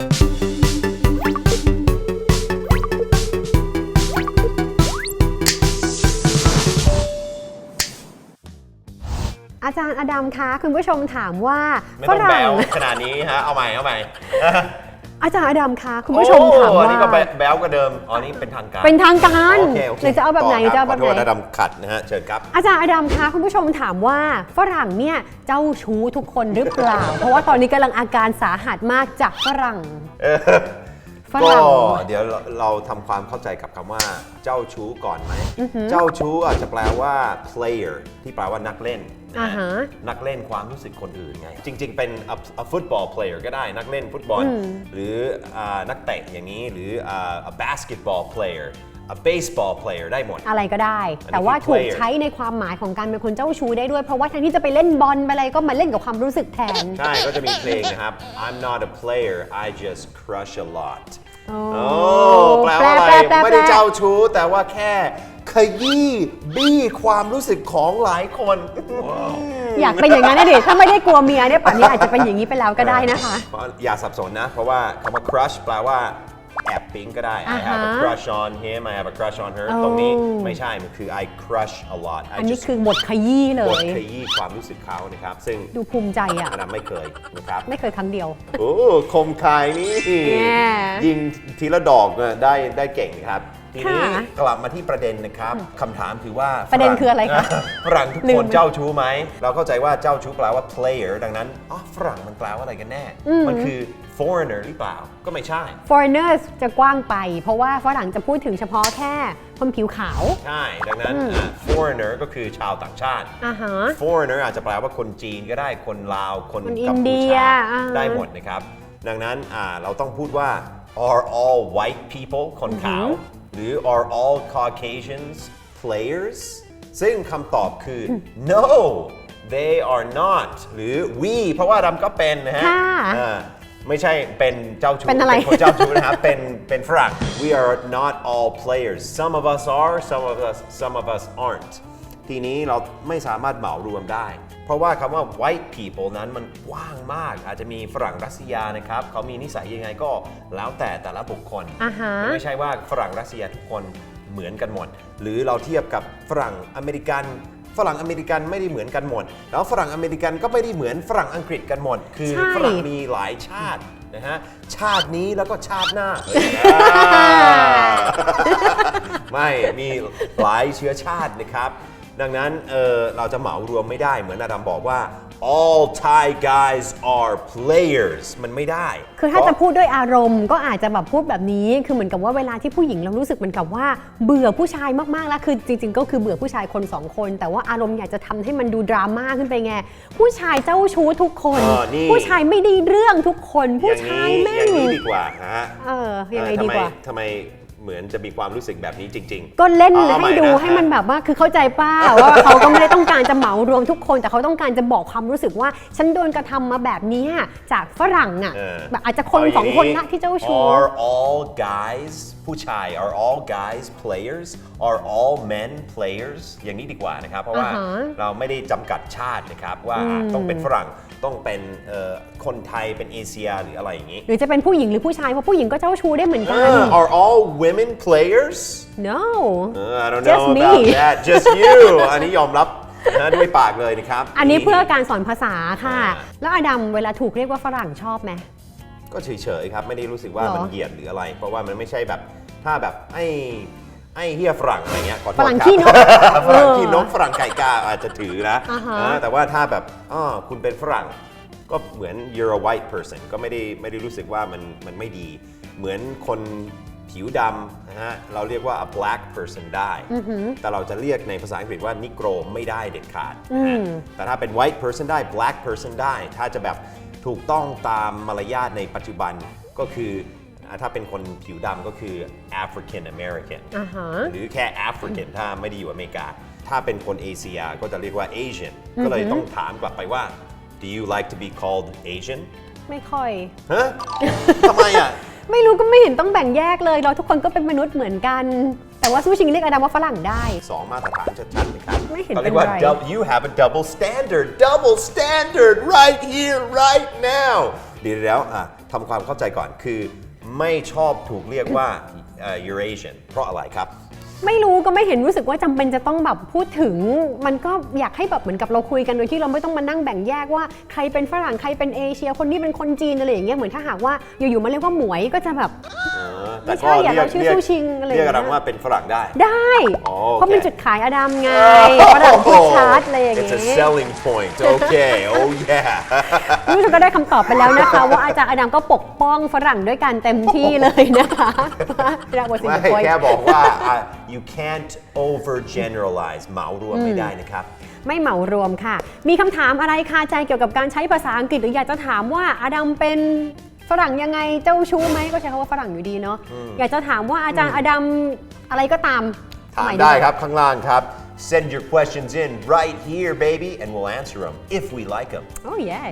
อาจารย์อดัมคะ คุณผู้ชมถามว่าไม่ฝต้องแบรั่ง วขนาดนี้ฮะ เอาใหม่ เอาใหม่ อาจารย์อดัมคะคุณผู้ชมถามโอ้อัว่านนี้ก็แบแบวกว่าเดิม อ๋อ นี่เป็นทางการ เป็นทางการโอเคโอเคหรือจะเอาแบบไหนต่จะเอาคแบรับขอโทษไหนนะดำขัดนะฮะ เชิญครับ อาจารย์อดัมคะคุณผู้ชมถามว่าฝรั่งเนี่ยเจ้าชู้ทุกคนหรือเปล่า เพราะว่าตอนนี้กำลังอาการสาหัสมากจากฝรั่ง ฝก็รั่ง เดี๋ยวเราเราทำความเข้าใจกับคำว่าเจ้าชู้ก่อนไหม เจ้าชู้อาจจะแปลว่า player ที่แปลว่านักเล่นนะอ่าฮะ นักเล่นความรู้สึกคนอื่นไง จริง ๆ เป็น a, a football player ก็ได้นักเล่นฟุตบอล หรืออ่านักเตะอย่างนี้หรืออ่า a basketball player a baseball player ได้หมด อะไรก็ได้อันนี้แต่ว่าคือถูก player ใช้ในความหมายของการเป็นคนเจ้าชู้ได้ด้วย เพราะว่าแทนที่จะไปเล่นบอลไปอะไรก็มาเล่นกับความรู้สึกแทน ใช่ ก็จะมีเพลงนะครับ I'm not a player I just crush a lot โอ้โอ้แปลว่าอะไร แปลแปลแปล ไม่ได้เจ้าชู้ แต่ว่าแค่ขยี้บี้ความรู้สึกของหลายคน อยากเป็นอย่างนั้นนะดิถ้าไม่ได้กลัวเมียเนี่ยป่านนี้อาจจะเป็นอย่างนี้ไปแล้วก็ได้นะคะ เพราอย่าสับสนนะ เพราะว่าคำว่า crush แปลว่าแอบปิ๊งก็ได้ I อ่า have a ฮะ crush on him I have a crush on her โอ้ตรงนี้ไม่ใช่ มันคือ I crush a lot I อันนี้ just คือบทขยี้เลบทยขยี้ความรู้สึกเขานะครับ ซึ่งดูภูมิใจอะอันนั้นไม่เคยนะครับ ไม่เคยครั้งเดียว โอ้ คมคายนี่ Yeah ยิงทีละดอกเนี่ยได้ได้เก่งครับ ทีนี้ค่ะกลับมาที่ประเด็นนะครับคำถามคือว่าประเด็นฝงคืออะไรคะฝรั่งทุกลืคมนเจ้าชู้ไหม เราเข้าใจว่าเจ้าชู้แปลว่า player ดังนั้นอ๋อฝรั่งมันแปลว่าอะไรกันแน่มันคือ foreigner หรือเปล่าก็ไม่ใช่ foreigners จะกว้างไป เพราะว่าฝรั่งจะพูดถึงเฉพาะแค่คนผิวขาว ใช่ ดังนั้นอะ foreigner ก็คือชาวต่างชาติ อ่าฮะ foreigner อาจจะแปลว่าคนจีนก็ได้คนลาว คนคนกัมอินเดีพูยชาอ่า ได้หมดนะครับ ดังนั้นอ่าเราต้องพูดว่า are all white people คนขาว หรือ are all Caucasians players ซึ่งคำตอบคือ no they are not หรือ we เพราะว่าดำก็เป็นนะฮะค่ะอ่าไม่ใช่เป็นเจ้าชู้เป็นอะไร คนเจ้าชู้นะครับ เป็นเป็นฝรั่ง we are not all players some of us are some of us some of us aren't ทีนี้เราไม่สามารถเหมารวมได้เพ ราะว่าคำว่า white people นั้นมันกว้างมาก อาจจะมีฝรั่งรัสเซียนะครับเขามีนิสัยยังไงก็แล้วแต่แต่ละบุคคลอ่าฮะไม่ใช่ว่าฝรั่งรัสเซียทุกคนเหมือนกันหมด หรือเราเทียบกับฝรั่งอเมริกัน ฝรั่งอเมริกันไม่ได้เหมือนกันหมด แล้วฝรั่งอเมริกันก็ไม่ได้เหมือนฝรั่งอังกฤษกันหมด คือใช่ ฝรั่งมีหลายชาตินะฮะชาตินี้แล้วก็ชาติหน้าไม่มีหลายเชื้อชาตินะครับ ดังนั้นเออเราจะเหมารวมไม่ได้เหมือนอาดัมบอกว่า all Thai guys are players มันไม่ได้ คือถ้าเพจะราะพูดด้วยอารมณ์ก็อาจจะแบบพูดแบบนี้ คือเหมือนกับว่าเวลาที่ผู้หญิงเรารู้สึกเหมือนกับว่าเบื่อผู้ชายมากๆ แล้วคือจริง ๆ ก็คือเบื่อผู้ชายคนสองคน แต่ว่าอารมณ์อยากจะทำให้มันดูดราม่าขึ้นไปไง ผู้ชายเจ้าชู้ทุกคนเออนี่ผู้ชายไม่ได้เรื่องทุกคนอผู้ย่างชายนี้แม่อย่างงนี้ดีกว่าฮะ เออยังไงเออดีกว่าทำไมทำไม เหมือนจะมีความรู้สึกแบบนี้จริงก็เล่นเอาเอาให้ดูใหม่นะ ให้มันแบบว่าคือเข้าใจป้า ว่าเขาก็ไม่ได้ต้องการจะเหมารวมทุกคน แต่เขาต้องการจะบอกความรู้สึกว่า ฉันโดนกระทำมาแบบนี้จากฝรั่งอะเออแบบอาจจะๆคนสองคนเานะที่เจ้าชู้ Are all guys ผู้ชาย are all guys players are all men players อย่างนี้ดีกว่านะครับ เพราะว่าอ่าฮะเราไม่ได้จำกัดชาตินะครับ ว่าต้องเป็นฝรั่งต้องเป็นเอ่อคนไทยเป็นเอเชียหรืออะไรอย่างนี้ หรือจะเป็นผู้หญิงหรือผู้ชายเพราะผู้หญิงก็เจ้าชู้ได้เหมือนเอกันอ are all women players no เออ I don't Just know me about that just you อันนี้ยอมรับนะด้วยปากเลยนะครับ อันนี้เพื่อการสอนภาษาค่ะ อ่า แล้วอดัมเวลาถูกเรียกว่าฝรั่งชอบไหม ก็เฉยๆครับ ไม่ได้รู้สึกว่าหรอ มันเหยียดหรืออะไร เพราะว่ามันไม่ใช่แบบถ้าแบบไอ้ไอ้เฮียฝรั่งอะไรเงี้ยขอโทษฝรั่งครับ ขี้นก ฝรั่งเออขี้นกฝรั่งไก่กาอาจจะถือนะอ่าฮะเออแต่ว่าถ้าแบบอ๋อคุณเป็นฝรั่ง ก็เหมือน you're a white person ก็ไม่ได้ไม่ได้รู้สึกว่ามันมันไม่ดี เหมือนคน ผิวดำนะฮะเราเรียกว่า a black person ได้ แต่เราจะเรียกในภาษาอังกฤษว่า negro ไม่ได้เด็ดขาดนะฮะแต่ถ้าเป็น white person ได้ black person ได้ ถ้าจะแบบถูกต้องตามมารยาทในปัจจุบันก็คืออ่าถ้าเป็นคนผิวดำก็คือ African American อ่าฮะหรือแค่ African ถ้าไม่ได้อยู่อเมริกา ถ้าเป็นคนเอเชียก็จะเรียกว่า Asian ก็เลยต้องถามกลับไปว่า do you like to be called Asian ไม่ค่อยฮะทำไมอะ ไม่รู้ก็ไม่เห็นต้องแบ่งแยกเลย เราทุกคนก็เป็นมนุษย์เหมือนกัน แต่ว่าสู้ชิงเรียกอดัมว่าฝรั่งได้ สองมาตรฐานชัดๆนะครับไม่เห็นเขาเรียกว่า เป็นไร dou- you have a double standard double standard right here right now เดี๋ยวแล้วอะทำความเข้าใจก่อนคือไม่ชอบถูกเรียกว่าเอ่อ Eurasian เพราะอะไรครับ ไม่รู้ก็ไม่เห็นรู้สึกว่าจำเป็นจะต้องแบบพูดถึง มันก็อยากให้แบบเหมือนกับเราคุยกันโดยที่เราไม่ต้องมานั่งแบ่งแยกว่าใครเป็นฝรั่งใครเป็นเอเชีย คนนี้เป็นคนจีนอะไรอย่างเงี้ยเหมือนถ้าหากว่าอยู่ๆมาเรียกว่าหมวยก็จะแบบไม่ใช่อะเราชื่อสู้ชิงอะไรอย่างเรียกเงี้ยกันว่าเป็นฝรั่งได้ ได้อ๋อโอเคเพราะเป็นจุดขายอดัมไงฝรั่งพูดชัดอะไรอย่าง It's เงี้ a ย selling point okay oh yeah รู้สึกก็ได้คำตอบไปแล้วนะคะ ว่าอาจารย์อดัมก็ปกป้องฝรั่งด้วยกันเต็มที่เลยนะคะเราบทสิงไม่คโปร์แค่บอกว่าอะ you can't overgeneralize เหมารวมไม่ได้นะครับ ไม่เหมารวมค่ะ มีคำถามอะไรคาใจเกี่ยวกับการใช้ภาษาอังกฤษหรืออยากจะถามว่าอดัมเป็นฝรั่งยังไงเจ้าชู้ไหมก็ใช้คำว่าฝรั่งอยู่ดีเนาะอยากจะถามว่าอาจารย์อดัมอะไรก็ตามถามได้ครับ ข้างล่างครับ send your questions in right here baby and we'll answer them if we like them oh yeah